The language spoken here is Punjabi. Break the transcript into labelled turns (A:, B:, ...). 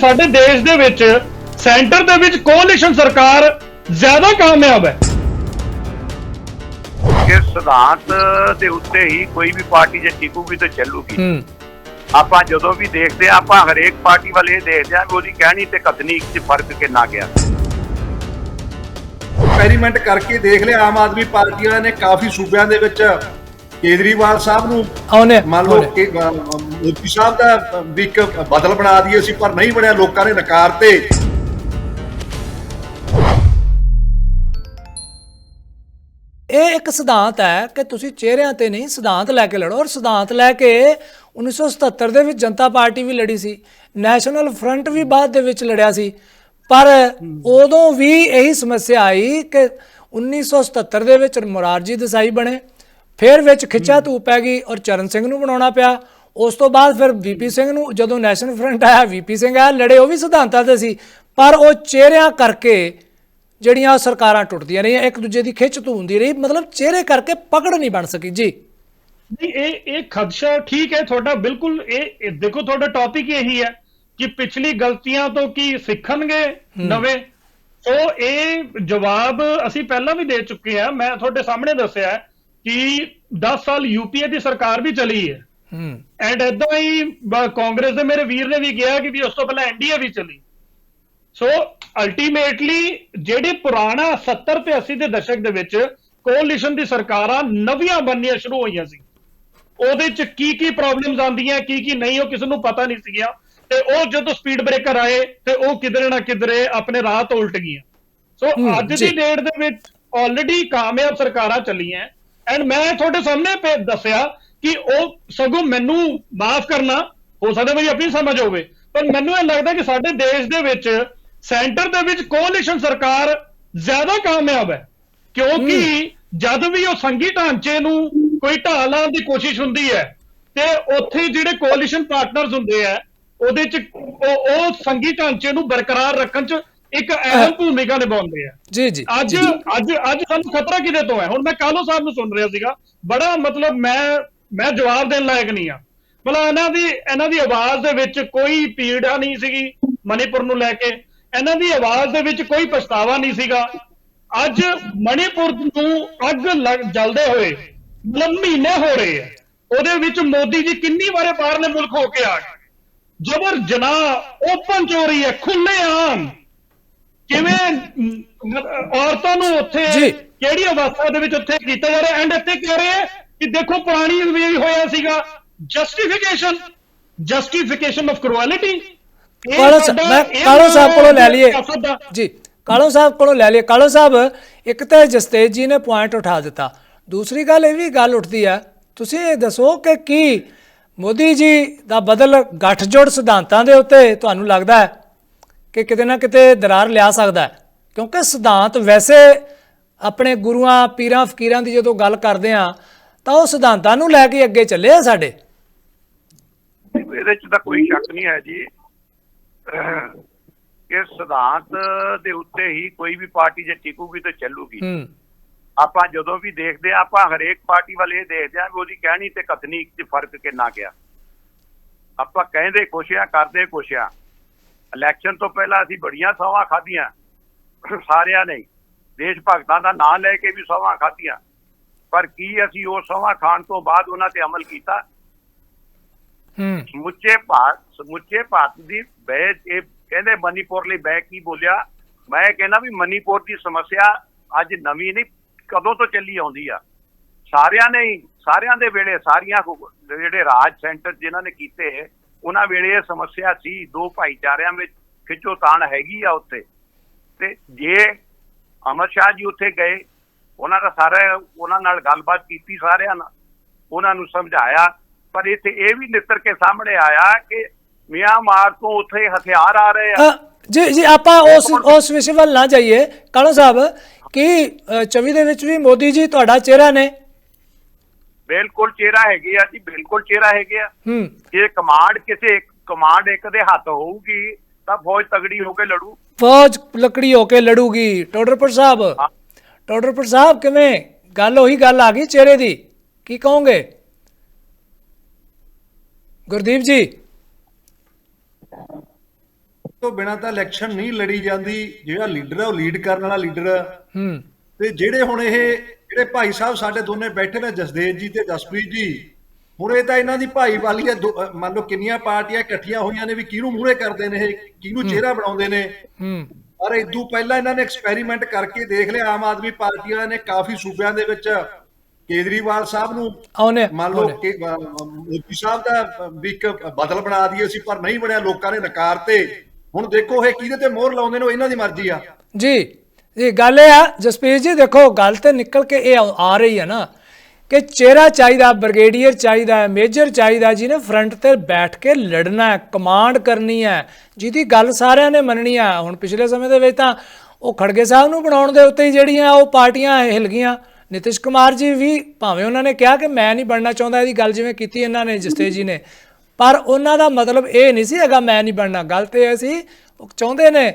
A: ਸਾਡੇ ਦੇਸ਼ ਦੇ ਵਿੱਚ ਸੈਂਟਰ ਦੇ ਵਿੱਚ ਕੋalition ਸਰਕਾਰ ਜ਼ਿਆਦਾ ਕਾਮਯਾਬ ਹੈ।
B: ਕਿ ਸਿਧਾਂਤ ਦੇ ਉੱਤੇ ਹੀ ਕੋਈ ਵੀ ਪਾਰਟੀ ਜੇ ਟਿਕੂਗੀ ਤਾਂ ਚੱਲੂਗੀ।
C: ਹੂੰ।
B: ਆਪਾਂ ਜਦੋਂ ਵੀ ਦੇਖਦੇ ਆ ਆਪਾਂ ਹਰੇਕ ਪਾਰਟੀ ਵੱਲ ਇਹ ਦੇਖਦੇ ਆ ਵੀ ਉਹਦੀ ਕਹਿਣੀ ਤੇ ਕਥਨੀ 'ਚ ਫ਼ਰਕ ਕਿੰਨਾ ਗਿਆ।
D: ਐਕਸਪੈਰੀਮੈਂਟ ਕਰਕੇ ਦੇਖ ਲਿਆ ਆਮ ਆਦਮੀ ਪਾਰਟੀ ਵਾਲਿਆਂ ਨੇ ਕਾਫੀ ਸੂਬਿਆਂ ਦੇ ਵਿੱਚ ਕੇਜਰੀਵਾਲ ਸਾਹਿਬ ਨੂੰ
C: ਆਉਨੇ
D: ਮੰਨ ਲਓ ਕਿ ਮੋਦੀ ਸਾਹਿਬ ਦਾ ਵੀ ਇੱਕ ਬਦਲ ਬਣਾ ਦਈਏ ਸੀ ਪਰ ਨਹੀਂ ਬਣਿਆ ਲੋਕਾਂ ਨੇ ਨਕਾਰਤੇ
C: ਇਹ ਇੱਕ ਸਿਧਾਂਤ ਹੈ ਕਿ ਤੁਸੀਂ ਚਿਹਰਿਆਂ ਤੇ ਨਹੀਂ ਸਿਧਾਂਤ ਲੈ ਕੇ ਲੜੋ। ਔਰ ਸਿਧਾਂਤ ਲੈ ਕੇ 1977 ਦੇ ਵਿੱਚ ਜਨਤਾ ਪਾਰਟੀ ਵੀ ਲੜੀ ਸੀ। ਨੈਸ਼ਨਲ ਫਰੰਟ ਵੀ ਬਾਅਦ ਦੇ ਵਿੱਚ ਲੜਿਆ ਸੀ। ਪਰ ਉਦੋਂ ਵੀ ਇਹੀ ਸਮੱਸਿਆ ਆਈ ਕਿ 1977 ਦੇ ਵਿੱਚ ਮੁਰਾਰਜੀ ਦੇਸਾਈ ਬਣੇ। ਫਿਰ ਵਿੱਚ ਖਿੱਚਾ ਧੂਪ ਪੈ ਗਈ ਔਰ ਚਰਨ ਸਿੰਘ ਨੂੰ ਬਣਾਉਣਾ ਪਿਆ। ਉਸ ਤੋਂ ਬਾਅਦ ਫਿਰ ਵੀਪੀ ਸਿੰਘ ਨੂੰ ਜਦੋਂ ਨੈਸ਼ਨਲ ਫਰੰਟ ਆਇਆ ਵੀਪੀ ਸਿੰਘ ਆਇਆ ਲੜੇ ਉਹ ਵੀ ਸਿਧਾਂਤਾਂ ਤੇ ਸੀ। ਪਰ ਉਹ ਚਿਹਰਿਆਂ ਕਰਕੇ ਜਿਹੜੀਆਂ ਸਰਕਾਰਾਂ ਟੁੱਟਦੀਆਂ ਰਹੀਆਂ ਇੱਕ ਦੂਜੇ ਦੀ ਖਿੱਚ ਧੂ ਹੁੰਦੀ ਰਹੀ ਮਤਲਬ ਚਿਹਰੇ ਕਰਕੇ ਪਕੜ ਨਹੀਂ ਬਣ ਸਕੀ। ਜੀ।
A: ਨਹੀਂ ਇਹ ਇਹ ਖਦਸ਼ਾ ਠੀਕ ਹੈ ਤੁਹਾਡਾ ਬਿਲਕੁਲ ਇਹ ਦੇਖੋ ਤੁਹਾਡਾ ਟੌਪਿਕ ਇਹੀ ਹੈ ਕਿ ਪਿਛਲੀ ਗਲਤੀਆਂ ਤੋਂ ਕੀ ਸਿੱਖਣਗੇ ਨਵੇਂ। ਸੋ ਇਹ ਜਵਾਬ ਅਸੀਂ ਪਹਿਲਾਂ ਵੀ ਦੇ ਚੁੱਕੇ ਹਾਂ ਮੈਂ ਤੁਹਾਡੇ ਸਾਹਮਣੇ ਦੱਸਿਆ ਕਿ 10 ਸਾਲ ਯੂਪੀਏ ਦੀ ਸਰਕਾਰ ਵੀ ਚਲੀ ਹੈ।
C: ਹੂੰ।
A: ਐਂਡ ਇਦਾਂ ਹੀ ਕਾਂਗਰਸ ਦੇ ਮੇਰੇ ਵੀਰ ਨੇ ਵੀ ਕਿਹਾ ਕਿ ਵੀ ਉਸ ਤੋਂ ਪਹਿਲਾਂ ਐਨਡੀਏ ਵੀ ਚਲੀ। ਸੋ ਅਲਟੀਮੇਟਲੀ ਜਿਹੜੇ ਪੁਰਾਣਾ 70 ਤੇ 80 ਦੇ ਦਸ਼ਕ ਦੇ ਵਿੱਚ ਕੋalition ਦੀ ਸਰਕਾਰਾਂ ਨਵੀਆਂ ਬਣਨੀਆਂ ਸ਼ੁਰੂ ਹੋਈਆਂ ਸੀ। ਉਹਦੇ ਚ ਕੀ ਕੀ ਪ੍ਰੋਬਲਮਸ ਆਉਂਦੀਆਂ ਕੀ ਕੀ ਨਹੀਂ ਉਹ ਕਿਸੇ ਨੂੰ ਪਤਾ ਨਹੀਂ ਸੀਗੀਆਂ। ਤੇ ਉਹ ਜਦੋਂ ਸਪੀਡ ਬ੍ਰੇਕਰ ਆਏ ਤੇ ਉਹ ਕਿਧਰੇ ਨਾ ਕਿਧਰੇ ਆਪਣੇ ਰਾਹ ਤੋਂ ਉਲਟ ਗਈਆਂ। ਸੋ ਅੱਜ। ਦੀ ਡੇਟ ਦੇ ਵਿੱਚ ਆਲਰੇਡੀ ਕਾਮਯਾਬ ਸਰਕਾਰਾਂ ਚੱਲੀਆਂ। ਐਂਡ ਮੈਂ ਤੁਹਾਡੇ ਸਾਹਮਣੇ ਪੇ ਦੱਸਿਆ ਕਿ ਉਹ ਸਗੋਂ ਮੈਨੂੰ ਮਾਫ ਕਰਨਾ ਹੋ ਸਕਦਾ ਮੇਰੀ ਆਪਣੀ ਸਮਝ ਹੋਵੇ। ਪਰ ਮੈਨੂੰ ਇਹ ਲੱਗਦਾ ਕਿ ਸਾਡੇ ਦੇਸ਼ ਦੇ ਵਿੱਚ ਸੈਂਟਰ ਦੇ ਵਿੱਚ ਕੋalition ਸਰਕਾਰ ਜ਼ਿਆਦਾ ਕਾਮਯਾਬ ਹੈ। ਕਿਉਂਕਿ ਜਦ ਵੀ ਉਹ ਸੰਘੀ ਢਾਂਚੇ ਨੂੰ ਕੋਈ ਢਾਹ ਲਾਉਣ ਦੀ ਕੋਸ਼ਿਸ਼ ਹੁੰਦੀ ਹੈ ਤੇ ਉੱਥੇ ਜਿਹੜੇ ਕੋalition ਪਾਰਟਨਰਸ ਹੁੰਦੇ ਆ ਉਹਦੇ ਚ ਉਹ ਸੰਘੀ ਢਾਂਚੇ ਨੂੰ ਬਰਕਰਾਰ ਰੱਖਣ ਚ ਇੱਕ ਅਹਿਮ ਭੂਮਿਕਾ ਨਿਭਾਉਂਦੇ ਆ।
C: ਜੀ ਜੀ।
A: ਅੱਜ। ਅੱਜ ਅੱਜ ਸਾਨੂੰ ਖਤਰਾ ਕਿਹਦੇ ਤੋਂ ਹੈ? ਹੁਣ ਮੈਂ ਕਾਲੋ ਸਾਹਿਬ ਨੂੰ ਸੁਣ ਰਿਹਾ ਸੀਗਾ ਬੜਾ ਮਤਲਬ ਮੈਂ ਮੈਂ ਜਵਾਬ ਦੇਣ ਲਾਇਕ ਨਹੀਂ ਆ। ਮਤਲਬ ਇਹਨਾਂ ਦੀ ਇਹਨਾਂ ਦੀ ਆਵਾਜ਼ ਦੇ ਵਿੱਚ ਕੋਈ ਪੀੜਾ ਨਹੀਂ ਸੀਗੀ ਮਣੀਪੁਰ ਨੂੰ ਲੈ ਕੇ। ਇਹਨਾਂ ਦੀ ਆਵਾਜ਼ ਦੇ ਵਿੱਚ ਕੋਈ ਪਛਤਾਵਾ ਨਹੀਂ ਸੀਗਾ। ਅੱਜ ਮਣੀਪੁਰ ਨੂੰ ਅੱਗ ਲੱਗ ਜਲਦੇ ਹੋਏ ਮਹੀਨੇ ਹੋ ਰਹੇ ਆ। ਉਹਦੇ ਵਿੱਚ ਮੋਦੀ ਜੀ ਕਿੰਨੀ ਵਾਰੇ ਬਾਹਰ ਨੇ ਮੁਲਕ ਹੋ ਕੇ ਆ ਗਏ। ਜਬਰ ਜਨਾ ਓਪਨ ਚੋਰੀ ਹੈ ਖੁੱਲੇ ਆਮ। ਕਿਵੇਂ ਔਰਤਾਂ ਨੂੰ ਉੱਥੇ। ਕਿਹੜੀ ਅਵਸਥਾ ਦੇ ਵਿੱਚ ਉੱਥੇ ਕੀਤਾ ਜਾ ਰਿਹਾ ਐਂਡ ਇੱਥੇ ਕਹਿ ਰਹੇ ਕਿ ਦੇਖੋ ਪੁਰਾਣੀ ਵੀ ਹੋਇਆ ਸੀਗਾ। ਜਸਟੀਫਿਕੇਸ਼ਨ ਜਸਟੀਫਿਕੇਸ਼ਨ ਆਫ ਕਰੂਐਲਿਟੀ
C: ਕਾਲੋ ਸਾਹਿਬ ਕਾਲੋ ਸਾਹਿਬ ਕੋਲੋਂ ਲੈ ਲਈਏ। ਜੀ ਕਾਲੋ ਸਾਹਿਬ ਕੋਲੋਂ ਲੈ ਲਈਏ। ਕਾਲੋ ਸਾਹਿਬ ਇੱਕ ਤਾਂ ਜਸਤੇਜ ਜੀ ਨੇ ਪੁਆਇੰਟ ਉਠਾ ਦਿੱਤਾ। ਦੂਸਰੀ ਗੱਲ ਇਹ ਵੀ ਗੱਲ ਉੱਠਦੀ ਹੈ ਤੁਸੀਂ ਇਹ ਦੱਸੋ ਕਿ ਕੀ ਮੋਦੀ ਜੀ ਦਾ ਬਦਲ ਗੱਠਜੋੜ ਸਿਧਾਂਤਾਂ ਦੇ ਉੱਤੇ ਤੁਹਾਨੂੰ ਲੱਗਦਾ ਹੈ? ਕਿ ਕਿਤੇ ਨਾ ਕਿਤੇ ਦਰਾਰ ਲਿਆ ਸਕਦਾ ਹੈ। ਕਿਉਂਕਿ ਸਿਧਾਂਤ ਵੈਸੇ ਆਪਣੇ ਗੁਰੂਆਂ ਪੀਰਾਂ ਫਕੀਰਾਂ ਦੀ ਜਦੋਂ ਗੱਲ ਕਰਦੇ ਆ ਤਾਂ ਉਹ ਸਿਧਾਂਤਾਂ ਨੂੰ ਲੈ ਕੇ ਅੱਗੇ ਚੱਲੇ ਆ ਸਾਡੇ।
B: ਇਹਦੇ 'ਚ ਤਾਂ ਕੋਈ ਸ਼ੱਕ ਨਹੀਂ ਹੈ ਜੀ। ਕਿ ਸਿਧਾਂਤ ਦੇ ਉੱਤੇ ਹੀ ਕੋਈ ਵੀ ਪਾਰਟੀ ਜੇ ਟਿਕੂਗੀ ਤਾਂ ਚੱਲੂਗੀ। ਆਪਾਂ ਜਦੋਂ ਵੀ ਦੇਖਦੇ ਆ ਆਪਾਂ ਹਰੇਕ ਪਾਰਟੀ ਵੱਲ ਦੇਖਦੇ ਆ ਵੀ ਉਹਦੀ ਕਹਿਣੀ ਤੇ ਕਥਨੀ 'ਚ ਫ਼ਰਕ ਕਿੰਨਾ ਗਿਆ। ਆਪਾਂ ਕਹਿੰਦੇ ਕੁਛ ਆ ਕਰਦੇ ਕੁਛ ਆ ਇਲੈਕਸ਼ਨ ਤੋਂ ਪਹਿਲਾਂ ਅਸੀਂ ਬੜੀਆਂ ਸੌਵਾਂ ਖਾਧੀਆਂ। ਸਾਰਿਆਂ ਨੇ। ਦੇਸ਼ ਭਗਤਾਂ ਦਾ ਨਾਂ ਲੈ ਕੇ ਵੀ ਸੌਵਾਂ ਖਾਧੀਆਂ। ਪਰ ਕੀ ਅਸੀਂ ਉਹ ਸੌਵਾਂ ਖਾਣ ਤੋਂ ਬਾਅਦ ਉਹਨਾਂ ਤੇ ਅਮਲ ਕੀਤਾ?
C: ਹੂੰ।
B: ਸਮੁੱਚੇ ਭਾਰਤ ਸਮੁੱਚੇ ਭਾਰਤ ਦੀ ਬੈ ਇਹ ਕਹਿੰਦੇ ਮਨੀਪੁਰ ਲਈ ਬੈ ਕੀ ਬੋਲਿਆ? ਮੈਂ ਕਹਿੰਦਾ ਵੀ ਮਨੀਪੁਰ ਦੀ ਸਮੱਸਿਆ ਅੱਜ ਨਵੀਂ ਨਹੀਂ ਕਦੋਂ ਤੋਂ ਚੱਲੀ ਆਉਂਦੀ ਆ? ਸਾਰਿਆਂ ਨੇ ਸਾਰਿਆਂ ਦੇ ਵੇਲੇ ਸਾਰੀਆਂ ਜਿਹੜੇ ਰਾਜ ਸੈਂਟਰ ਜਿਨ੍ਹਾਂ ਨੇ ਕੀਤੇ ਉਹਨਾਂ ਵੇਲੇ ਇਹ ਸਮੱਸਿਆ ਸੀ ਦੋ ਭਾਈਚਾਰਿਆਂ ਵਿੱਚ ਖਿੱਚੋਤਾਣ ਹੈਗੀ ਆ ਉੱਥੇ। ਤੇ ਜੇ ਅਮਰ ਸ਼ਾਹ ਜੀ ਉੱਥੇ ਗਏ ਉਹਨਾਂ ਦਾ ਸਾਰਾ ਉਹਨਾਂ ਨਾਲ ਗੱਲਬਾਤ ਕੀਤੀ ਸਾਰਿਆਂ ਨਾਲ ਉਹਨਾਂ ਨੂੰ ਸਮਝਾਇਆ। ਪਰ ਇੱਥੇ ਇਹ ਵੀ ਨਿੱਤਰ ਕੇ ਸਾਹਮਣੇ ਆਇਆ ਕਿ ਮਿਆਂਮਾਰ ਤੋਂ ਉੱਥੇ ਹਥਿਆਰ ਆ ਰਹੇ ਆ।
C: ਜੀ ਜੀ ਆਪਾਂ ਉਸ ਉਸ ਵਿਸ਼ੇ ਵੱਲ ਨਾ ਜਾਈਏ। ਕਾਲੋ ਸਾਹਿਬ ਕਿ 24 ਦੇ ਵਿੱਚ ਵੀ ਮੋਦੀ ਜੀ ਤੁਹਾਡਾ ਚਿਹਰਾ ਨੇ?
B: ਬਿਲਕੁਲ ਚਿਹਰਾ ਹੈਗੇ ਆ ਜੀ ਬਿਲਕੁਲ ਚਿਹਰਾ ਹੈਗੇ ਆ।
C: ਹੂੰ।
B: ਜੇ ਕਮਾਂਡ ਕਿਸੇ ਇੱਕ ਕਮਾਂਡ ਇੱਕ ਦੇ ਹੱਥ ਹੋਊਗੀ ਤਾਂ ਫੌਜ ਤਗੜੀ ਹੋ ਕੇ ਲੜੂ।
C: ਫੌਜ ਲੱਕੜੀ ਹੋ ਕੇ ਲੜੂਗੀ। ਟੋਡਰਪੁਰ ਸਾਹਿਬ। ਟੋਡਰਪੁਰ ਸਾਹਿਬ ਕਿਵੇਂ? ਗੱਲ ਉਹੀ ਗੱਲ ਆ ਗਈ ਚਿਹਰੇ ਦੀ। ਕੀ ਕਹੋਗੇ? ਗੁਰਦੀਪ ਜੀ।
D: ਤੋਂ ਬਿਨਾਂ ਤਾਂ ਇਲੈਕਸ਼ਨ ਨਹੀਂ ਲੜੀ ਜਾਂਦੀ। ਜਿਹੜਾ ਲੀਡਰ ਹੈ ਉਹ ਲੀਡ ਕਰਨ ਵਾਲਾ ਲੀਡਰ ਹੈ
C: ਹੂੰ।
D: ਤੇ ਜਿਹੜੇ ਹੁਣ ਇਹ ਜਿਹੜੇ ਭਾਈ ਸਾਹਿਬ ਸਾਡੇ ਦੋਨੇ ਬੈਠੇ ਨੇ ਜਸਦੇਵ ਜੀ ਤੇ ਜਸਪ੍ਰੀਤ ਜੀ ਹੁਣ ਇਹ ਤਾਂ ਇਹਨਾਂ ਦੀ ਭਾਈਵਾਲੀ ਹੈ ਮੰਨ ਲਓ ਕਿੰਨੀਆਂ ਪਾਰਟੀਆਂ ਇਕੱਠੀਆਂ ਹੋਈਆਂ ਨੇ ਵੀ ਕਿਹਨੂੰ ਮੂਹਰੇ ਕਰਦੇ ਨੇ ਇਹ ਕਿਹਨੂੰ ਚਿਹਰਾ ਬਣਾਉਂਦੇ ਨੇ।
C: ਹੂੰ।
D: ਪਰ ਇਦੋਂ ਪਹਿਲਾਂ ਇਹਨਾਂ ਨੇ ਐਕਸਪੈਰੀਮੈਂਟ ਕਰਕੇ ਦੇਖ ਲਿਆ ਆਮ ਆਦਮੀ ਪਾਰਟੀਆਂ ਨੇ ਕਾਫੀ ਸੂਬਿਆਂ ਦੇ ਵਿੱਚ ਕੇਜਰੀਵਾਲ ਸਾਹਿਬ ਨੂੰ
C: ਆਉਨੇ
D: ਮੰਨ ਲਓ ਕਿ ਮੋਦੀ ਸਾਹਿਬ ਦਾ ਵੀ ਇੱਕ ਬਦਲ ਬਣਾ ਦਈਏ ਸੀ ਪਰ ਨਹੀਂ ਬਣਿਆ ਲੋਕਾਂ ਨੇ ਨਕਾਰਤੇ। ਹੁਣ ਦੇਖੋ ਇਹ ਕਿਹਦੇ ਤੇ ਮੋਹਰ ਲਾਉਂਦੇ ਨੇ ਉਹ ਇਹਨਾਂ ਦੀ ਮਰਜ਼ੀ ਆ।
C: ਜੀ। ਜੀ ਗੱਲ ਇਹ ਆ, ਜਸਪੀਰ ਜੀ ਦੇਖੋ, ਗੱਲ ਤੇ ਨਿਕਲ ਕੇ ਇਹ ਆ- ਰਹੀ ਹੈ ਨਾ ਕਿ ਚਿਹਰਾ ਚਾਹੀਦਾ, ਬ੍ਰਿਗੇਡੀਅਰ ਚਾਹੀਦਾ, ਮੇਜਰ ਚਾਹੀਦਾ, ਜਿਹਨੇ ਫਰੰਟ ਤੇ ਬੈਠ ਕੇ ਲੜਨਾ ਹੈ ਕਮਾਂਡ ਕਰਨੀ ਹੈ, ਜਿਹਦੀ ਗੱਲ ਸਾਰਿਆਂ ਨੇ ਮੰਨਣੀ ਆ। ਹੁਣ ਪਿਛਲੇ ਸਮੇਂ ਦੇ ਵਿੱਚ ਤਾਂ ਉਹ ਖੜਗੇ ਸਾਹਿਬ ਨੂੰ ਬਣਾਉਣ ਦੇ ਉੱਤੇ ਹੀ ਜਿਹੜੀਆਂ ਉਹ ਪਾਰਟੀਆਂ ਹਿਲ ਗਈਆਂ। ਨਿਤਿਸ਼ ਕੁਮਾਰ ਜੀ ਵੀ ਭਾਵੇਂ ਉਹਨਾਂ ਨੇ ਕਿਹਾ ਕਿ ਮੈਂ ਨਹੀਂ ਬਣਨਾ ਚਾਹੁੰਦਾ ਇਹਦੀ ਗੱਲ ਜਿਵੇਂ ਕੀਤੀ ਇਹਨਾਂ ਨੇ ਜਸਤੇ ਜੀ ਨੇ। ਪਰ ਉਹਨਾਂ ਦਾ ਮਤਲਬ ਇਹ ਨਹੀਂ ਸੀ ਹੈਗਾ, ਮੈਂ ਨਹੀਂ ਬਣਨਾ। ਗੱਲ ਤੇ ਇਹ ਸੀ, ਉਹ ਚਾਹੁੰਦੇ ਨੇ